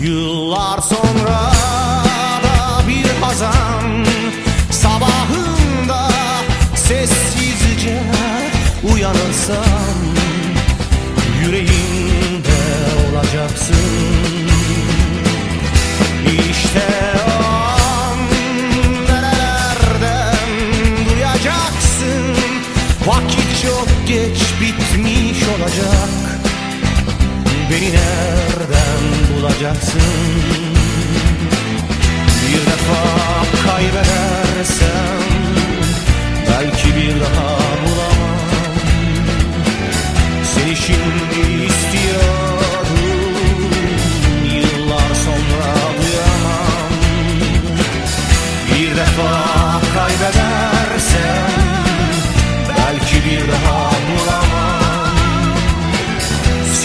Yıllar sonra da bir hazan. Sabahında sessizce uyanırsam Yüreğimde olacaksın. İşte o an nerelerden duyacaksın? Vakit çok geç bitmiş olacak Beni nereden bulacaksın? Bir defa kaybedersem Belki bir daha bulamam. Seni şimdi istiyorum Yıllar sonra duyamam. Bir defa kaybedersem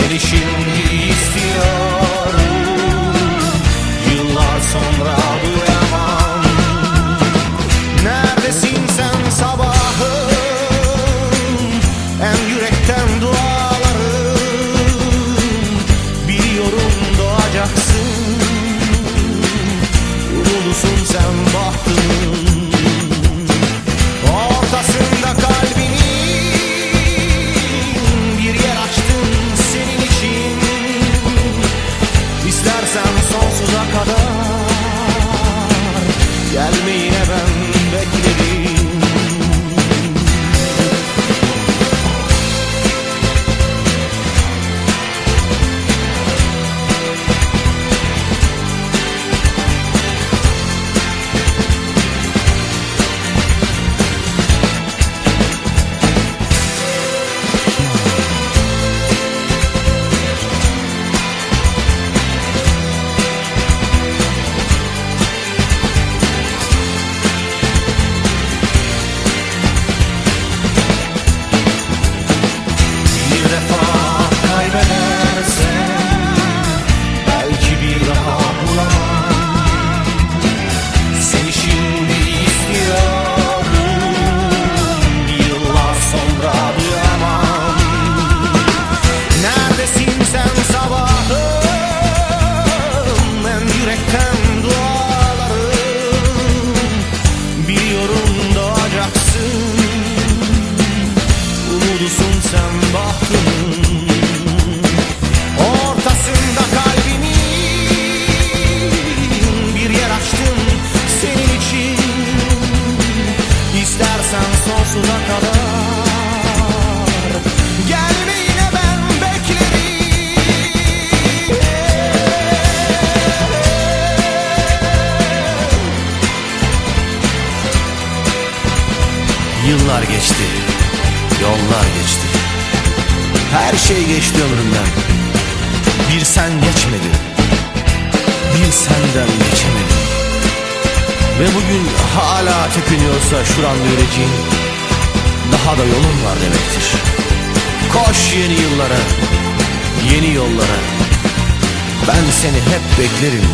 Seni şimdi istiyorum İstersen sonsuza kadar Yıllar geçti, yollar geçti. Her şey geçti ömrümden. Bir sen geçmedi, bir senden geçemedim. Ve bugün hala tepiniyorsa şuranda yüreğin, daha da yolun var demektir. Koş yeni yıllara, yeni yollara. Ben seni hep beklerim,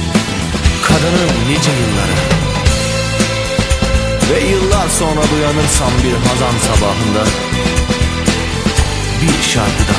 kadınım nice yıllara. Ve yıllar sonra uyanırsam bir hazan sabahında Bir şarkı daha yazacağız